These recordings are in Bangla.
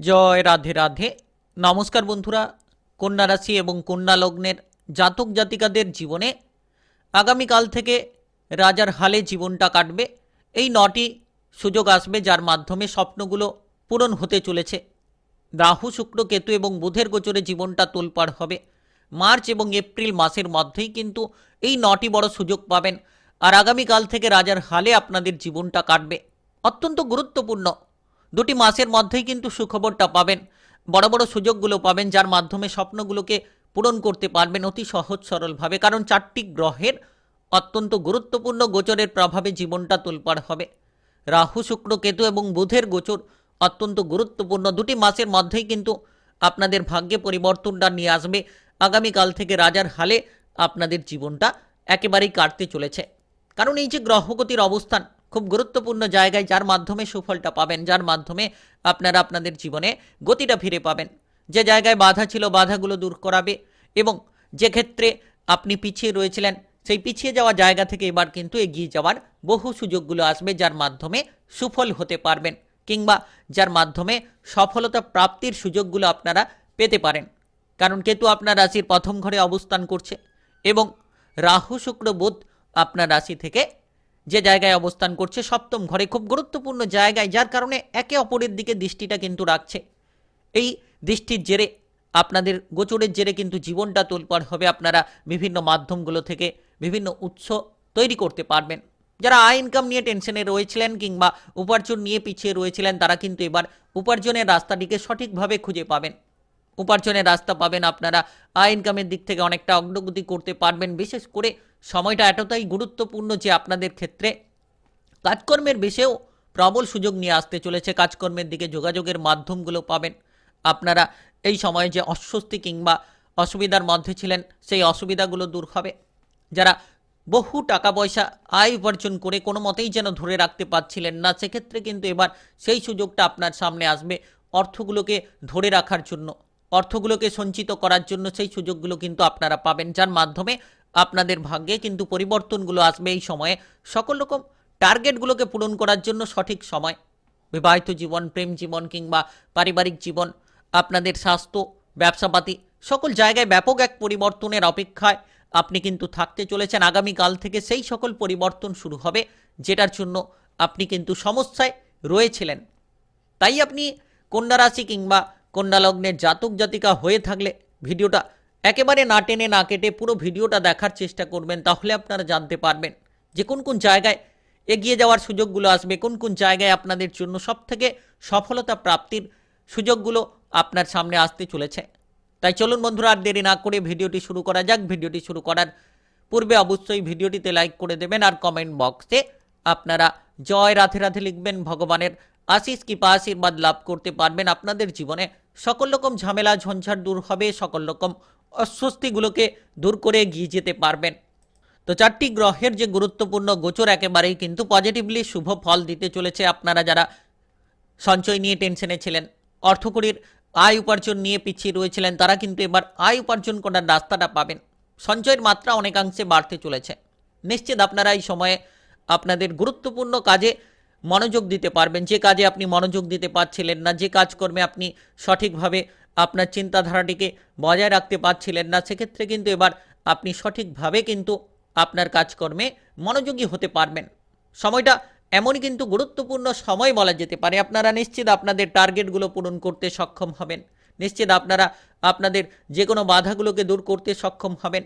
জয় রাধে রাধে। নমস্কার বন্ধুরা, কন্যা রাশি এবং কন্যা লগ্নের জাতক জাতিকাদের জীবনে আগামীকাল থেকে রাজার হালে জীবনটা কাটবে। এই নটি সুযোগ আসবে যার মাধ্যমে স্বপ্নগুলো পূরণ হতে চলেছে। রাহু, শুক্র, কেতু এবং বুধের গোচরে জীবনটা তোলপাড় হবে। মার্চ এবং এপ্রিল মাসের মধ্যেই কিন্তু এই নটি বড় সুযোগ পাবেন। আর আগামীকাল থেকে রাজার হালে আপনাদের জীবনটা কাটবে। অত্যন্ত গুরুত্বপূর্ণ দুটি মাসের মধ্যেই কিন্তু সুখবরটা পাবেন। বড় বড় সুযোগগুলো পাবেন যার মাধ্যমে স্বপ্নগুলোকে পূরণ করতে পারবেন অতি সহজ সরলভাবে। কারণ চারটি গ্রহের অত্যন্ত গুরুত্বপূর্ণ গোচরের প্রভাবে জীবনটা তোলপাড় হবে। রাহু, শুক্র, কেতু এবং বুধের গোচর অত্যন্ত গুরুত্বপূর্ণ। দুটি মাসের মধ্যেই কিন্তু আপনাদের ভাগ্যে পরিবর্তনটা নিয়ে আসবে। আগামীকাল থেকে রাজার হালে আপনাদের জীবনটা একেবারেই কাটতে চলেছে। কারণ এই যে গ্রহগতির অবস্থান খুব গুরুত্বপূর্ণ জায়গায় যার মাধ্যমে সুফলটা পাবেন, যার মাধ্যমে আপনারা আপনাদের জীবনে গতিটা ফিরে পাবেন। যে জায়গায় বাধা ছিল, বাধাগুলো দূর করাবে এবং যে ক্ষেত্রে আপনি পিছিয়ে রয়েছিলেন, সেই পিছিয়ে যাওয়া জায়গা থেকে এবার কিন্তু এগিয়ে যাওয়ার বহু সুযোগগুলো আসবে যার মাধ্যমে সুফল হতে পারবেন কিংবা যার মাধ্যমে সফলতা প্রাপ্তির সুযোগগুলো আপনারা পেতে পারেন। কারণ কেতু আপনার রাশির প্রথম ঘরে অবস্থান করছে এবং রাহু, শুক্র, বুধ আপনার রাশি থেকে যে জায়গায় অবস্থান করছে সপ্তম ঘরে, খুব গুরুত্বপূর্ণ জায়গায়, যার কারণে একে অপরের দিকে দৃষ্টিটা কিন্তু রাখছে। এই দৃষ্টির জেরে, আপনাদের গোচরের জেরে কিন্তু জীবনটা তোলপাড় হবে। আপনারা বিভিন্ন মাধ্যমগুলো থেকে বিভিন্ন উৎস তৈরি করতে পারবেন। যারা আয় ইনকাম নিয়ে টেনশনে রয়েছিলেন কিংবা উপার্জন নিয়ে পিছিয়ে রয়েছিলেন, তারা কিন্তু এবার উপার্জনের রাস্তাটিকে সঠিকভাবে খুঁজে পাবেন। উপার্জনের রাস্তা পাবেন আপনারা। আয় ইনকামের দিক থেকে অনেকটা অগ্রগতি করতে পারবেন। বিশেষ করে সময়টা এতটাই গুরুত্বপূর্ণ যে আপনাদের ক্ষেত্রে কাজকর্মের বিষয়েও প্রবল সুযোগ নিয়ে আসতে চলেছে। কাজকর্মের দিকে যোগাযোগের মাধ্যমগুলো পাবেন আপনারা। এই সময়ে যে অস্বস্তি কিংবা অসুবিধার মধ্যে ছিলেন, সেই অসুবিধাগুলো দূর হবে। যারা বহু টাকা পয়সা আয় উপার্জন করে কোনো মতেই যেন ধরে রাখতে পারছিলেন না, সেক্ষেত্রে কিন্তু এবার সেই সুযোগটা আপনার সামনে আসবে অর্থগুলোকে ধরে রাখার জন্য। অর্থগুলোকে সঞ্চিত করার জন্য সেই সুযোগগুলো কিন্তু আপনারা পাবেন, যার মাধ্যমে আপনাদের ভাগ্যে কিন্তু পরিবর্তনগুলো আসবে এই সময়ে। সকল রকম টার্গেটগুলোকে পূরণ করার জন্য সঠিক সময়, বিবাহিত জীবন, প্রেম জীবন কিংবা পারিবারিক জীবন, আপনাদের স্বাস্থ্য, ব্যবসাপাতি, সকল জায়গায় ব্যাপক এক পরিবর্তনের অপেক্ষায় আপনি কিন্তু থাকতে চলেছেন। আগামীকাল থেকে সেই সকল পরিবর্তন শুরু হবে, যেটার জন্য আপনি কিন্তু সমস্যায় রয়েছিলেন। তাই আপনি কন্যা রাশি কিংবা কন্যা লগ্নের জাতক জাতিকা হয়ে থাকলে ভিডিওটা একেবারে না টেনে না কেটে পুরো ভিডিওটা দেখার চেষ্টা করবেন, তাহলে আপনারা জানতে পারবেন যে কোন কোন জায়গায় এগিয়ে যাওয়ার সুযোগগুলো আসবে, কোন কোন জায়গায় আপনাদের জন্য সবথেকে সফলতা প্রাপ্তির সুযোগগুলো আপনার সামনে আসতে চলেছে। তাই চলুন বন্ধুরা, আর দেরি না করে ভিডিওটি শুরু করা যাক। ভিডিওটি শুরু করার পূর্বে অবশ্যই ভিডিওটিতে লাইক করে দেবেন আর কমেন্ট বক্সে আপনারা জয় রাধে রাধে লিখবেন, ভগবানের আশিস কৃপা আশীর্বাদ লাভ করতে পারবেন আপনাদের জীবনে। সকল রকম ঝামেলা, ঝঞ্ঝাট দূর হবে, সকল রকম অস্বস্তিগুলোকে দূর করে এগিয়ে যেতে পারবেন। তো চারটি গ্রহের যে গুরুত্বপূর্ণ গোচর একেবারেই কিন্তু পজিটিভলি শুভ ফল দিতে চলেছে আপনারা যারা সঞ্চয় নিয়ে টেনশনে ছিলেন অর্থকরীর আয় উপার্জন নিয়ে পিছিয়ে রয়েছিলেন, তারা কিন্তু এবার আয় উপার্জন করার রাস্তাটা পাবেন। সঞ্চয়ের মাত্রা অনেকাংশে বাড়তে চলেছে। নিশ্চিত আপনারা এই সময়ে আপনাদের গুরুত্বপূর্ণ কাজে মনোযোগ দিতে পারবেন। যে কাজে আপনি মনোযোগ দিতে পারছিলেন না, যে কাজকর্মে আপনি সঠিকভাবে আপনার চিন্তাধারাটিকে বজায় রাখতে পারছিলেন না, সেক্ষেত্রে কিন্তু এবার আপনি সঠিকভাবে কিন্তু আপনার কাজকর্মে মনোযোগী হতে পারবেন। সময়টা এমনই কিন্তু গুরুত্বপূর্ণ সময় বলা যেতে পারে। আপনারা নিশ্চিত আপনাদের টার্গেটগুলো পূরণ করতে সক্ষম হবেন। নিশ্চিত আপনারা আপনাদের যে কোনো বাধাগুলোকে দূর করতে সক্ষম হবেন।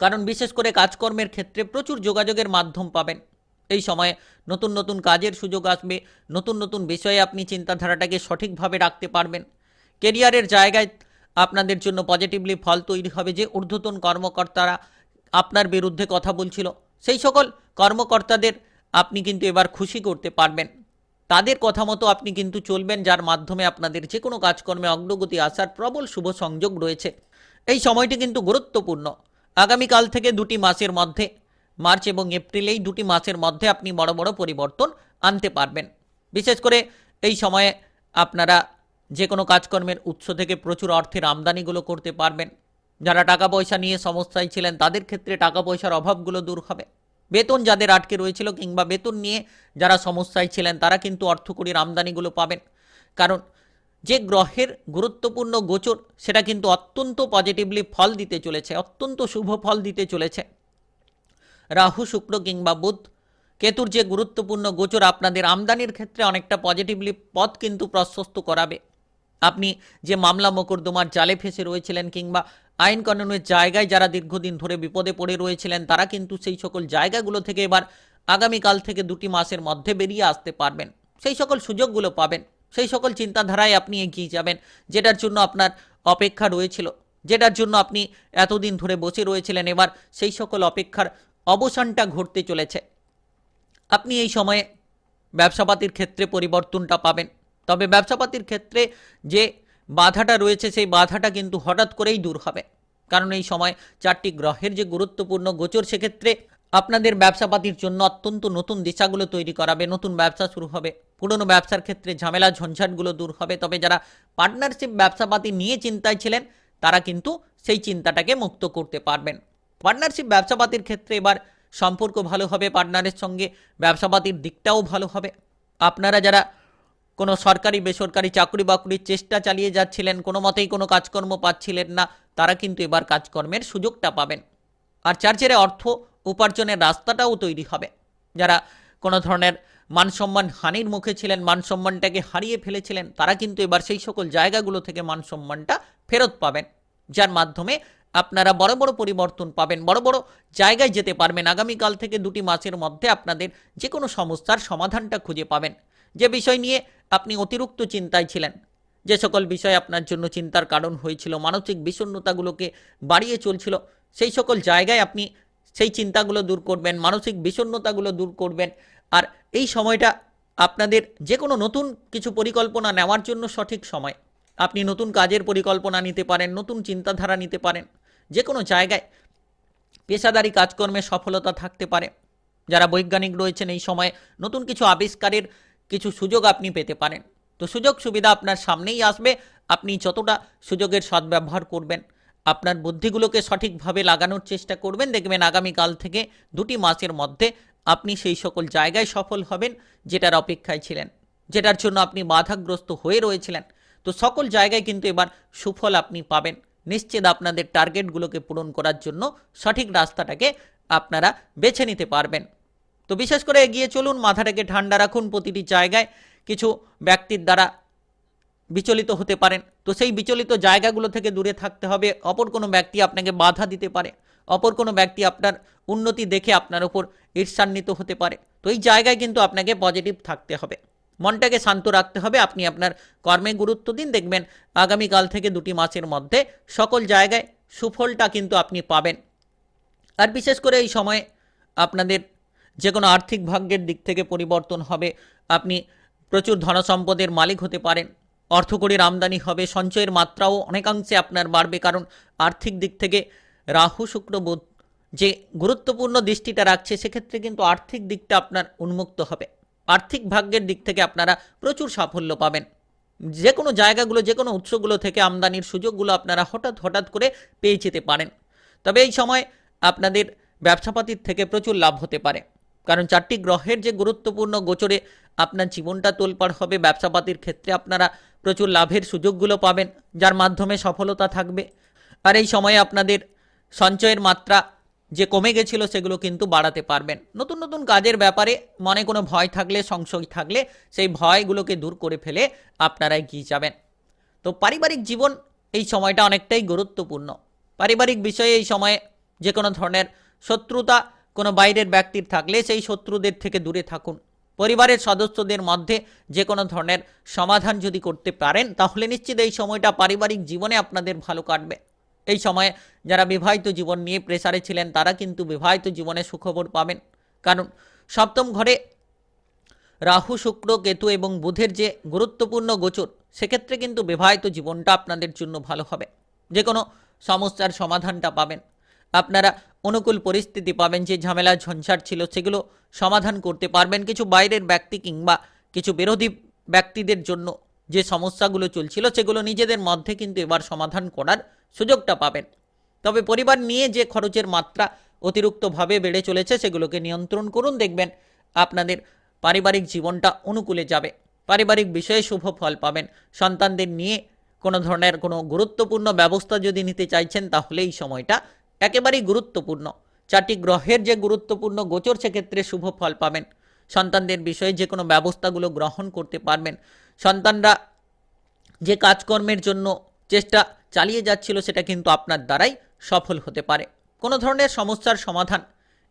কারণ বিশেষ করে কাজকর্মের ক্ষেত্রে প্রচুর যোগাযোগের মাধ্যম পাবেন। এই সময়ে নতুন নতুন কাজের সুযোগ আসবে, নতুন নতুন বিষয়ে আপনি চিন্তাধারাটাকে সঠিকভাবে রাখতে পারবেন। কেরিয়ারের জায়গায় আপনাদের জন্য পজিটিভলি ফল তৈরি হবে যে ঊর্ধ্বতন কর্মকর্তারা আপনার বিরুদ্ধে কথা বলছিল। সেই সকল কর্মকর্তাদের আপনি কিন্তু এবার খুশি করতে পারবেন। তাদের কথা মতো আপনি কিন্তু চলবেন, যার মাধ্যমে আপনাদের যে কোনো কাজকর্মে অগ্রগতি আসার প্রবল শুভ সংযোগ রয়েছে। এই সময়টি কিন্তু গুরুত্বপূর্ণ। আগামীকাল থেকে দুটি মাসের মধ্যে মার্চ এবং এপ্রিল এই দুটি মাসের মধ্যে আপনি বড় বড় পরিবর্তন আনতে পারবেন। বিশেষ করে এই সময়ে আপনারা যে কোনো কাজকর্মের উৎস থেকে প্রচুর অর্থের আমদানিগুলো করতে পারবেন। যারা টাকা পয়সা নিয়ে সমস্যায় ছিলেন, তাদের ক্ষেত্রে টাকা পয়সার অভাবগুলো দূর হবে। বেতন যাদের আটকে রয়েছিল কিংবা বেতন নিয়ে যারা সমস্যায় ছিলেন, তারা কিন্তু অর্থকরীর আমদানিগুলো পাবেন। কারণ যে গ্রহের গুরুত্বপূর্ণ গোচর, সেটা কিন্তু অত্যন্ত পজিটিভলি ফল দিতে চলেছে, অত্যন্ত শুভ ফল দিতে চলেছে। রাহু, শুক্র কিংবা বুধ। কেতুর যে গুরুত্বপূর্ণ গোচর আপনাদের আমদানির ক্ষেত্রে অনেকটা পজিটিভলি পথ কিন্তু প্রশস্ত করাবে। আপনি যে মামলা মোকদ্দমার জালে ফেসে রয়েছিলেন কিংবা আইন কানুনের জায়গায় যারা দীর্ঘদিন ধরে বিপদে পড়ে রয়েছিলেন, তারা কিন্তু সেই সকল জায়গাগুলো থেকে এবার আগামীকাল থেকে দুটি মাসের মধ্যে বেরিয়ে আসতে পারবেন। সেই সকল সুযোগগুলো পাবেন। সেই সকল চিন্তাধারায় আপনি এগিয়ে যাবেন, যেটার জন্য আপনার অপেক্ষা রয়েছিল, যেটার জন্য আপনি এতদিন ধরে বসে রয়েছিলেন। এবার সেই সকল অপেক্ষার অবসানটা ঘটতে চলেছে। আপনি এই সময়ে ব্যবসাপাতির ক্ষেত্রে পরিবর্তনটা পাবেন। তবে ব্যবসাপাতির ক্ষেত্রে যে বাধাটা রয়েছে, সেই বাধাটা কিন্তু হঠাৎ করেই দূর হবে। কারণ এই সময় চারটি গ্রহের যে গুরুত্বপূর্ণ গোচর, সেক্ষেত্রে আপনাদের ব্যবসাপাতির জন্য অত্যন্ত নতুন দিশাগুলো তৈরি করাবে, নতুন ব্যবসা শুরু হবে। পুরনো ব্যবসার ক্ষেত্রে ঝামেলা, ঝঞ্ঝাটগুলো দূর হবে। তবে যারা পার্টনারশিপ ব্যবসাপাতি নিয়ে চিন্তায় ছিলেন, তারা কিন্তু সেই চিন্তাটাকে মুক্ত করতে পারবেন। পার্টনারশিপ ব্যবসাপাতির ক্ষেত্রে এবার সম্পর্ক ভালো হবে পার্টনারের সঙ্গে ব্যবসাপাতির দিকটাও ভালো হবে। আপনারা যারা কোনো সরকারি, বেসরকারি চাকরি বাকরির চেষ্টা চালিয়ে যাচ্ছিলেন, কোনো মতেই কোনো কাজকর্ম পাচ্ছিলেন না, তারা কিন্তু এবার কাজকর্মের সুযোগটা পাবেন। আর চার্চের অর্থ উপার্জনের রাস্তাটাও তৈরি হবে। যারা কোনো ধরনের মান সম্মান হানির মুখে ছিলেন মান সম্মানটাকে হারিয়ে ফেলেছিলেন, তারা কিন্তু এবার সেই সকল জায়গাগুলো থেকে মান সম্মানটা ফেরত পাবেন, যার মাধ্যমে আপনারা বড় বড় পরিবর্তন পাবেন, বড় বড় জায়গায় যেতে পারবেন। আগামীকাল থেকে দুটি মাসের মধ্যে আপনাদের যে কোনো সমস্যার সমাধানটা খুঁজে পাবেন। যে বিষয় নিয়ে আপনি অতিরিক্ত চিন্তায় ছিলেন, যে সকল বিষয় আপনার জন্য চিন্তার কারণ হয়েছিল, মানসিক বিষণ্ণতাগুলোকে বাড়িয়ে চলছিল, সেই সকল জায়গায় আপনি সেই চিন্তাগুলো দূর করবেন, মানসিক বিষণ্ণতাগুলো দূর করবেন। আর এই সময়টা আপনাদের যে কোনো নতুন কিছু পরিকল্পনা নেওয়ার জন্য সঠিক সময়। আপনি নতুন কাজের পরিকল্পনা নিতে পারেন, নতুন চিন্তাধারা নিতে পারেন। যে কোনো জায়গায় পেশাদারি কাজকর্মে সফলতা থাকতে পারে। যারা বৈজ্ঞানিক রয়েছেন এই সময়ে, নতুন কিছু আবিষ্কারের কিছু সুযোগ আপনি পেতে পারেন। তো সুযোগ সুবিধা আপনার সামনেই আসবে। আপনি যতটা সুযোগের সদ্ব্যবহার করবেন, আপনার বুদ্ধিগুলোকে সঠিকভাবে লাগানোর চেষ্টা করবেন। দেখবেন আগামীকাল থেকে দুটি মাসের মধ্যে আপনি সেই সকল জায়গায় সফল হবেন যেটার অপেক্ষায় ছিলেন, যেটার জন্য আপনি বাধাগ্রস্ত হয়ে রয়েছিলেন। তো সকল জায়গায় কিন্তু এবার সুফল আপনি পাবেন। নিশ্চিত আপনাদের টার্গেটগুলোকে পূরণ করার জন্য সঠিক রাস্তাটাকে আপনারা বেছে নিতে পারবেন। তো বিশেষ করে এগিয়ে চলুন, মাথাটাকে ঠান্ডা রাখুন প্রতিটি জায়গায়। কিছু ব্যক্তির দ্বারা বিচলিত হতে পারেন। তো সেই বিচলিত জায়গাগুলো থেকে দূরে থাকতে হবে। অপর কোনো ব্যক্তি আপনাকে বাধা দিতে পারে। অপর কোনো ব্যক্তি আপনার উন্নতি দেখে আপনার উপর ঈর্ষান্বিত হতে পারে। তো এই জায়গায় কিন্তু আপনাকে পজিটিভ থাকতে হবে। মনটাকে শান্ত রাখতে হবে। আপনি আপনার কর্মে গুরুত্ব দিন। দেখবেন আগামীকাল থেকে দুটি মাসের মধ্যে সকল জায়গায় সুফলটা কিন্তু আপনি পাবেন। আর বিশেষ করে এই সময়ে আপনাদের যে কোনো আর্থিক ভাগ্যের দিক থেকে পরিবর্তন হবে। আপনি প্রচুর ধনসম্পদের মালিক হতে পারেন। অর্থকরীর আমদানি হবে। সঞ্চয়ের মাত্রাও অনেকাংশে আপনার বাড়বে। কারণ আর্থিক দিক থেকে রাহু, শুক্র, বুধ যে গুরুত্বপূর্ণ দৃষ্টিটা রাখছে, সেক্ষেত্রে কিন্তু আর্থিক দিকটা আপনার উন্মুক্ত হবে। আর্থিক ভাগ্যের দিক থেকে আপনারা প্রচুর সাফল্য পাবেন। যে কোনো জায়গাগুলো, যে কোনো উৎসগুলো থেকে আমদানির সুযোগগুলো আপনারা হঠাৎ হঠাৎ করে পেয়ে যেতে পারেন। তবে এই সময় আপনাদের ব্যবসাপাতির থেকে প্রচুর লাভ হতে পারে। কারণ চারটি গ্রহের যে গুরুত্বপূর্ণ গোচরে আপনার জীবনটা তোলপাড় হবে, ব্যবসাপাতির ক্ষেত্রে আপনারা প্রচুর লাভের সুযোগগুলো পাবেন, যার মাধ্যমে সফলতা থাকবে। আর এই সময়ে আপনাদের সঞ্চয়ের মাত্রা যে কমে গেছিল সেগুলো কিন্তু বাড়াতে পারবেন। নতুন নতুন কাজের ব্যাপারে মনে কোনো ভয় থাকলে, সংশয় থাকলে সেই ভয়গুলোকে দূর করে ফেলে আপনারা এগিয়ে যাবেন। তো পারিবারিক জীবন এই সময়টা অনেকটাই গুরুত্বপূর্ণ। পারিবারিক বিষয়ে এই সময়ে যে কোনো ধরনের শত্রুতা কোনো বাইরের ব্যক্তির থাকলে সেই শত্রুদের থেকে দূরে থাকুন। পরিবারের সদস্যদের মধ্যে যে কোনো ধরনের সমাধান যদি করতে পারেন, তাহলে নিশ্চিত এই সময়টা পারিবারিক জীবনে আপনাদের ভালো কাটবে। এই সময়ে যারা বিবাহিত জীবন নিয়ে প্রেসারে ছিলেন, তারা কিন্তু বিবাহিত জীবনে সুখবর পাবেন। কারণ সপ্তম ঘরে রাহু, শুক্র, কেতু এবং বুধের যে গুরুত্বপূর্ণ গোচর, সেক্ষেত্রে কিন্তু বিবাহিত জীবনটা আপনাদের জন্য ভালো হবে। যে কোনো সমস্যার সমাধানটা পাবেন। আপনারা অনুকূল পরিস্থিতি পাবেন, যে ঝামেলা, ঝঞ্ঝাট ছিল, সেগুলো সমাধান করতে পারবেন। কিছু বাইরের ব্যক্তি কিংবা কিছু বিরোধী ব্যক্তিদের জন্য যে সমস্যাগুলো চলছিল, সেগুলো নিজেদের মধ্যে কিন্তু এবার সমাধান করার সুযোগটা পাবেন। তবে পরিবার নিয়ে যে খরচের মাত্রা অতিরিক্তভাবে বেড়ে চলেছে, সেগুলোকে নিয়ন্ত্রণ করুন। দেখবেন আপনাদের পারিবারিক জীবনটা অনুকূলে যাবে। পারিবারিক বিষয়ে শুভ ফল পাবেন। সন্তানদের নিয়ে কোনো ধরনের কোনো গুরুত্বপূর্ণ ব্যবস্থা যদি নিতে চাইছেন, তাহলে এই সময়টা একেবারেই গুরুত্বপূর্ণ। চারটি গ্রহের যে গুরুত্বপূর্ণ গোচর, সেক্ষেত্রে শুভ ফল পাবেন। সন্তানদের বিষয়ে যে কোনো ব্যবস্থাগুলো গ্রহণ করতে পারবেন। সন্তানরা যে কাজকর্মের জন্য চেষ্টা চালিয়ে যাচ্ছিল, সেটা কিন্তু আপনার দ্বারাই সফল হতে পারে। কোনো ধরনের সমস্যার সমাধান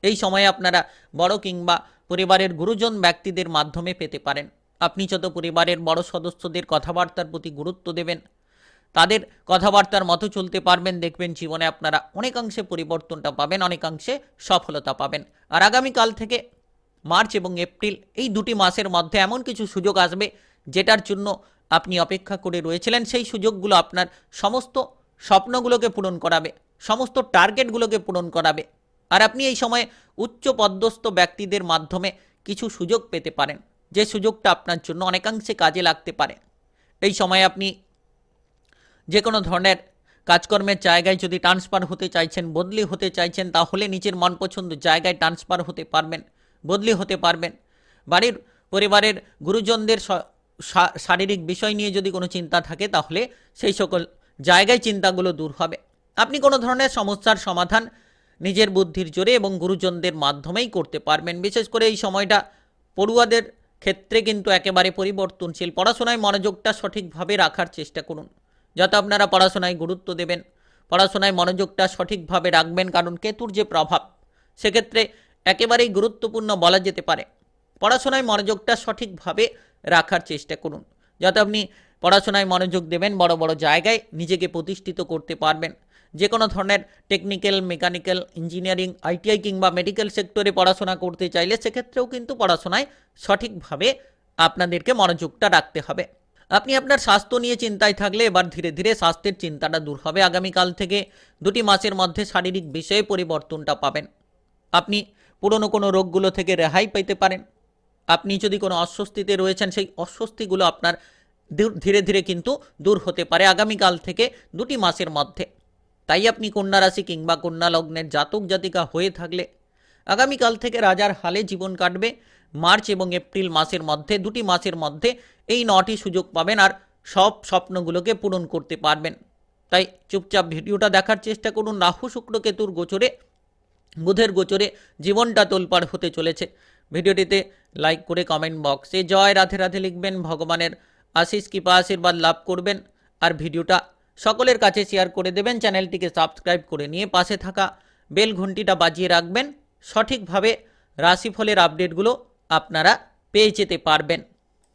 এই সময়ে আপনারা বড় কিংবা পরিবারের গুরুজন ব্যক্তিদের মাধ্যমে পেতে পারেন। আপনি যত পরিবারের বড় সদস্যদের কথাবার্তার প্রতি গুরুত্ব দেবেন, তাদের কথাবার্তার মতো চলতে পারবেন, দেখবেন জীবনে আপনারা অনেকাংশে পরিবর্তনটা পাবেন, অনেকাংশে সফলতা পাবেন। আর আগামীকাল থেকে মার্চ এবং এপ্রিল এই দুটি মাসের মধ্যে এমন কিছু সুযোগ আসবে যেটার জন্য আপনি অপেক্ষা করে রয়েছিলেন, সেই সুযোগগুলো আপনার সমস্ত স্বপ্নগুলোকে পূরণ করাবে, সমস্ত টার্গেটগুলোকে পূরণ করাবে। আর আপনি এই সময়ে উচ্চ পদস্থ ব্যক্তিদের মাধ্যমে কিছু সুযোগ পেতে পারেন, যে সুযোগটা আপনার জন্য অনেকাংশে কাজে লাগতে পারে। এই সময় আপনি যে কোনো ধরনের কাজকর্মের জায়গায় যদি ট্রান্সফার হতে চাইছেন, বদলি হতে চাইছেন, তাহলে নিজের মন পছন্দ জায়গায় ট্রান্সফার হতে পারবেন, বদলি হতে পারবেন। বাড়ির পরিবারের গুরুজনদের শারীরিক বিষয় নিয়ে যদি কোনো চিন্তা থাকে, তাহলে সেই সকল জায়গায় চিন্তাগুলো দূর হবে। আপনি কোনো ধরনের সমস্যার সমাধান নিজের বুদ্ধির জোরে এবং গুরুজনদের মাধ্যমেই করতে পারবেন। বিশেষ করে এই সময়টা পড়ুয়াদের ক্ষেত্রে কিন্তু একেবারে পরিবর্তনশীল। পড়াশোনায় মনোযোগটা সঠিকভাবে রাখার চেষ্টা করুন। যাতে আপনারা পড়াশোনায় গুরুত্ব দেবেন। পড়াশোনায় মনোযোগটা সঠিকভাবে রাখবেন, কারণ কেতুর যে প্রভাব, সেক্ষেত্রে একেবারেই গুরুত্বপূর্ণ বলা যেতে পারে। পড়াশোনায় মনোযোগটা সঠিকভাবে রাখার চেষ্টা করুন। যাতে আপনি পড়াশোনায় মনোযোগ দেবেন, বড় বড় জায়গায় নিজেকে প্রতিষ্ঠিত করতে পারবেন। যে কোনো ধরনের টেকনিক্যাল মেকানিক্যাল ইঞ্জিনিয়ারিং আইটিআই কিংবা মেডিকেল সেক্টরে পড়াশোনা করতে চাইলে সেক্ষেত্রেও কিন্তু পড়াশোনায় সঠিকভাবে আপনাদেরকে মনোযোগটা রাখতে হবে। আপনি আপনার স্বাস্থ্য নিয়ে চিন্তায় থাকলে এবার ধীরে ধীরে স্বাস্থ্যের চিন্তাটা দূর হবে। আগামীকাল থেকে দুটি মাসের মধ্যে শারীরিক বিষয়ে পরিবর্তনটা পাবেন। আপনি পুরনো কোনো রোগগুলো থেকে রেহাই পেতে পারেন। আপনি যদি কোনো অস্বস্তিতে রয়েছেন, সেই অস্বস্তিগুলো আপনার ধীরে ধীরে কিন্তু দূর হতে পারে আগামীকাল থেকে দুটি মাসের মধ্যে। তাই আপনি কন্যা রাশি কিংবা কন্যা লগ্নের জাতক জাতিকা হয়ে থাকলে আগামীকাল থেকে রাজার হালে জীবন কাটবে। মার্চ এবং এপ্রিল মাসের মধ্যে, দুটি মাসের মধ্যে এই নটি সুযোগ পাবেন আর সব স্বপ্নগুলোকে পূরণ করতে পারবেন। তাই চুপচাপ ভিডিওটা দেখার চেষ্টা করুন। রাহু শুক্র কেতুর গোচরে, বুধের গোচরে জীবনটা তোলপাড় হতে চলেছে। ভিডিওটিতে লাইক করে কমেন্ট বক্সে জয়, রাধে রাধে লিখবেন, ভগবানের আশিস কৃপা, আশীর্বাদ লাভ করবেন। আর ভিডিওটা সকলের কাছে শেয়ার করে দেবেন, চ্যানেলটিকে সাবস্ক্রাইব করে নিয়ে পাশে থাকা বেল ঘন্টিটা বাজিয়ে রাখবেন। সঠিকভাবে রাশিফলের আপডেটগুলো আপনারা পেয়ে যেতে পারবেন।